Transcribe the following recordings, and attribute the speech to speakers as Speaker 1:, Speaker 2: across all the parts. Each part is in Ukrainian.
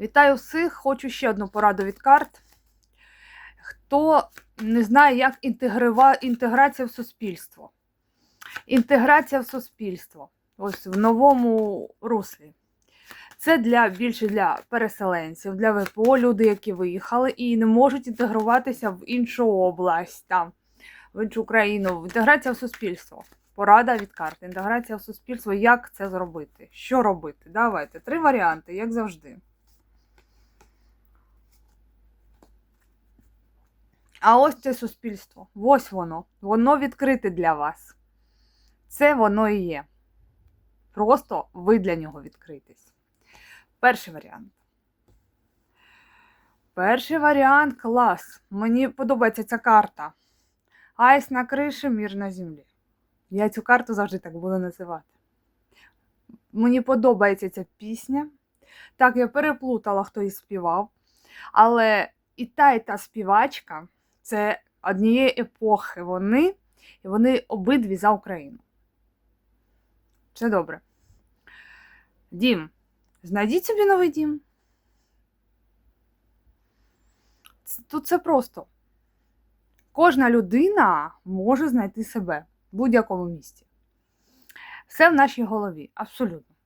Speaker 1: Вітаю всіх! Хочу ще одну пораду від карт. Хто не знає, як інтегрива... інтеграція в суспільство. Інтеграція в суспільство. Ось в новому руслі. Це для більше для переселенців, для ВПО, люди, які виїхали і не можуть інтегруватися в іншу область, там, в іншу країну. Інтеграція в суспільство. Порада від карт. Інтеграція в суспільство. Як це зробити? Що робити? Давайте. Три варіанти, як завжди. А ось це суспільство. Ось воно. Воно відкрите для вас. Це воно і є. Просто ви для нього відкритесь. Перший варіант. Перший варіант клас. Мені подобається ця карта. Айс на криші, мір на землі. Я цю карту завжди так буду називати. Мені подобається ця пісня. Так, я переплутала, хто її співав. Але і та, і та співачка це однієї епохи вони, і вони обидві за Україну. Все добре. Дім. Знайдіть собі новий дім. Тут це просто. Кожна людина може знайти себе в будь-якому місці. Все в нашій голові, абсолютно.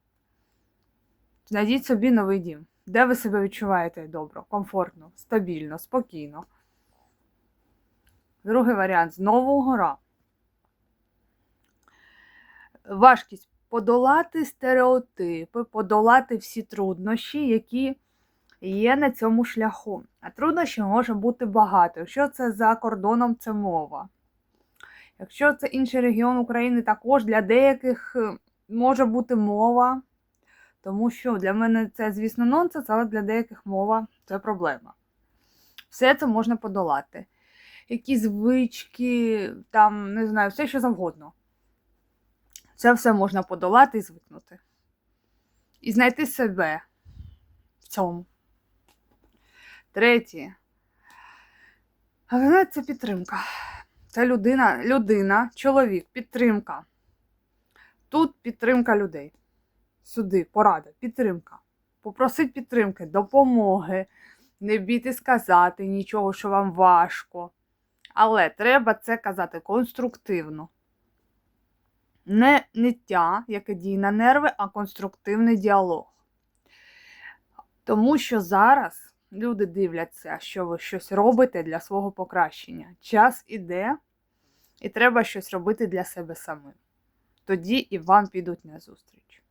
Speaker 1: Знайдіть собі новий дім, де ви себе відчуваєте добре, комфортно, стабільно, спокійно. Другий варіант знову гора. Важкість подолати стереотипи, подолати всі труднощі, які є на цьому шляху. А труднощів може бути багато. Якщо це за кордоном, це мова. Якщо це інший регіон України, також для деяких е, може бути мова. Тому що для мене це, звісно, нонсенс, але для деяких мова це проблема. Все це можна подолати. Які звички, там, не знаю, все що завгодно. Це все можна подолати і звикнути. І знайти себе в цьому. Третє. Але це підтримка. Це людина, людина, чоловік, підтримка. Тут підтримка людей. Сюди, порада, підтримка. Попросить підтримки, допомоги. Не бійте сказати нічого, що вам важко. Але треба це казати конструктивно. Не ниття, яке діє на нерви, а конструктивний діалог. Тому що зараз люди дивляться, що ви щось робите для свого покращення. Час іде, і треба щось робити для себе самим. Тоді і вам підуть на зустріч.